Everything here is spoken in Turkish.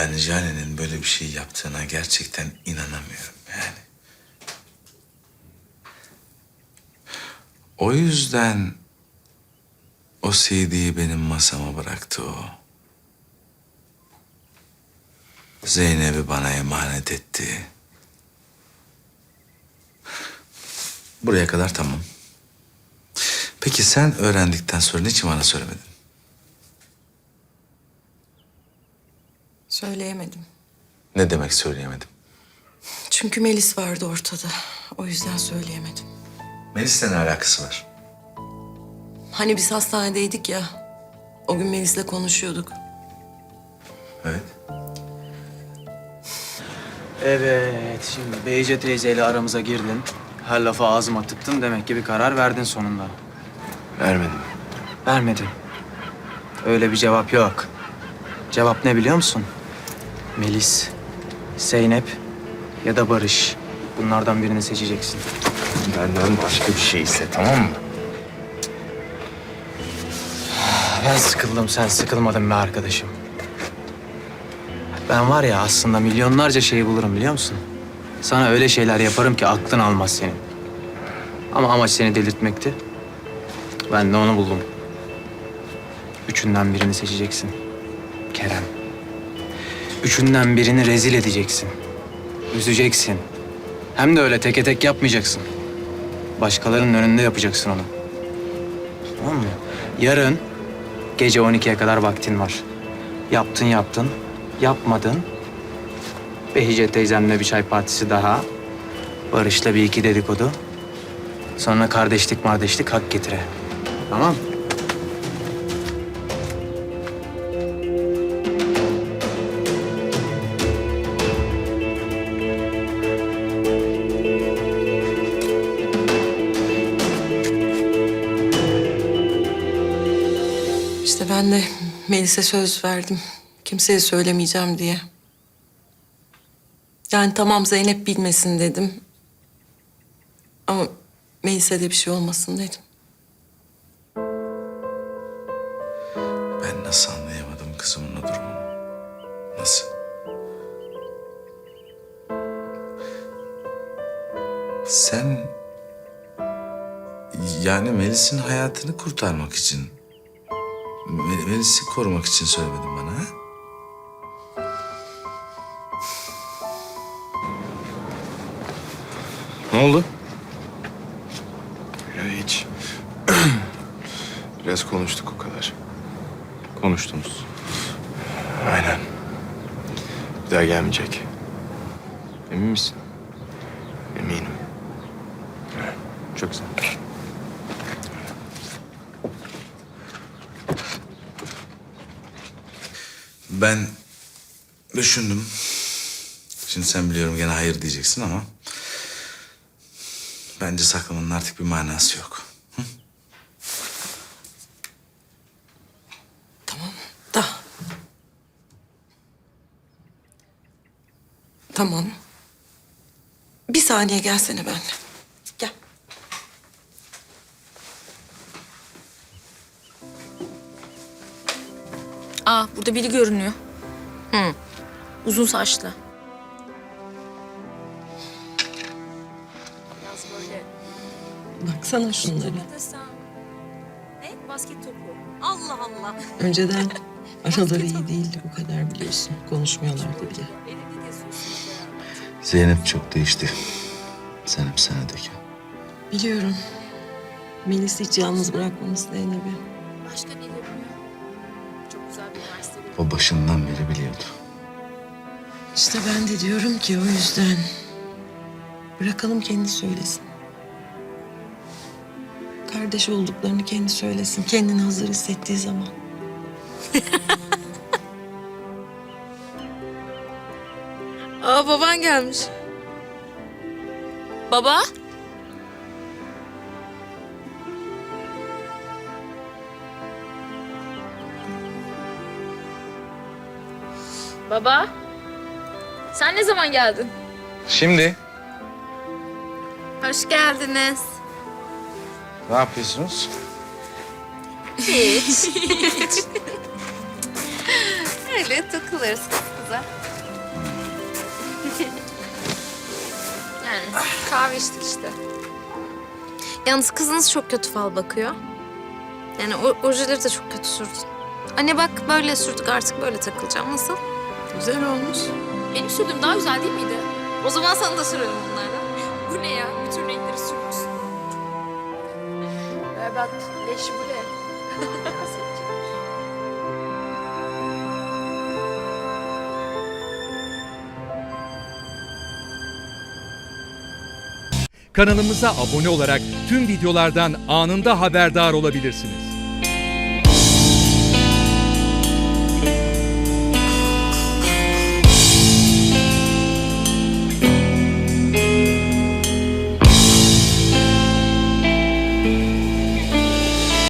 Yani Jale'nin böyle bir şey yaptığına gerçekten inanamıyorum yani. O yüzden o CD'yi benim masama bıraktı o. Zeynep'i bana emanet etti. Buraya kadar tamam. Peki sen öğrendikten sonra niçin bana söylemedin? Söyleyemedim. Ne demek söyleyemedim? Çünkü Melis vardı ortada. O yüzden söyleyemedim. Melis'le ne alakası var? Hani biz hastanedeydik ya. O gün Melis'le konuşuyorduk. Evet. Evet, şimdi Beyce teyzeyle aramıza girdin. Her lafa ağzıma tıktın. Demek ki bir karar verdin sonunda. Vermedim. Vermedin. Öyle bir cevap yok. Cevap ne biliyor musun? Melis, Zeynep ya da Barış. Bunlardan birini seçeceksin. Benden başka bir şey iste tamam mı? Ben sıkıldım, sen sıkılmadın be arkadaşım. Ben var ya aslında milyonlarca şey bulurum biliyor musun? Sana öyle şeyler yaparım ki aklın almaz senin. Ama amaç seni delirtmekti. Ben de onu buldum. Üçünden birini seçeceksin. Kerem. Üçünden birini rezil edeceksin. Üzeceksin. Hem de öyle teke tek yapmayacaksın. Başkalarının önünde yapacaksın onu. Tamam mı? Yarın Gece 12'ye kadar vaktin var. Yaptın yaptın, yapmadın. Behice teyzemle bir çay partisi daha. Barış'la bir iki dedikodu. Sonra kardeşlik kardeşlik hak getire. Tamam İşte ben de Melis'e söz verdim. Kimseye söylemeyeceğim diye. Yani tamam Zeynep bilmesin dedim. Ama Melis'e de bir şey olmasın dedim. Ben nasıl anlayamadım kızımın o durumunu? Nasıl? Sen... Yani Melis'in hayatını kurtarmak için... Me- Melis'i korumak için söylemedin bana ha? Ne oldu? Ya hiç. Biraz konuştuk o kadar. Konuştunuz. Aynen. Bir daha gelmeyecek. Emin misin? Eminim. Çok güzel. Ben düşündüm. Şimdi sen biliyorum gene hayır diyeceksin ama... ...bence saklamanın artık bir manası yok. Tamam da. Tamam. Bir saniye gelsene benimle. Aa burada biri görünüyor. Hı. Uzun saçlı. Biraz böyle. Baksana şunlara. Ne? Basket topu. Allah Allah. Önceden araları iyi değildi bu kadar biliyorsun. Konuşmuyorlardı bile. Zeynep çok değişti. Sen hep senedeki. Biliyorum. Melis'i hiç yalnız bırakmamız Zeynep'i. Başka ne O başından beri biliyordu. İşte ben de diyorum ki o yüzden bırakalım kendi söylesin. Kardeş olduklarını kendi söylesin. Kendini hazır hissettiği zaman. Aa baban gelmiş. Baba? Baba? Sen ne zaman geldin? Şimdi Hoş geldiniz. ne yapıyorsunuz? Hiç. Öyle takılırız kız kızı. yani kahve içtik işte. Yalnız kızınız çok kötü fal bakıyor. Yani o ojeleri de çok kötü sürdün. Anne bak böyle sürdük artık böyle takılacağım. Nasıl? Güzel olmuş. Benim sürdüğüm daha güzel değil miydi? O zaman sana da sürelim bunlardan. Bu ne ya? Bütün renkleri sürmüşsün. Berbat, leş bu ne? Kanalımıza abone olarak tüm videolardan anında haberdar olabilirsiniz.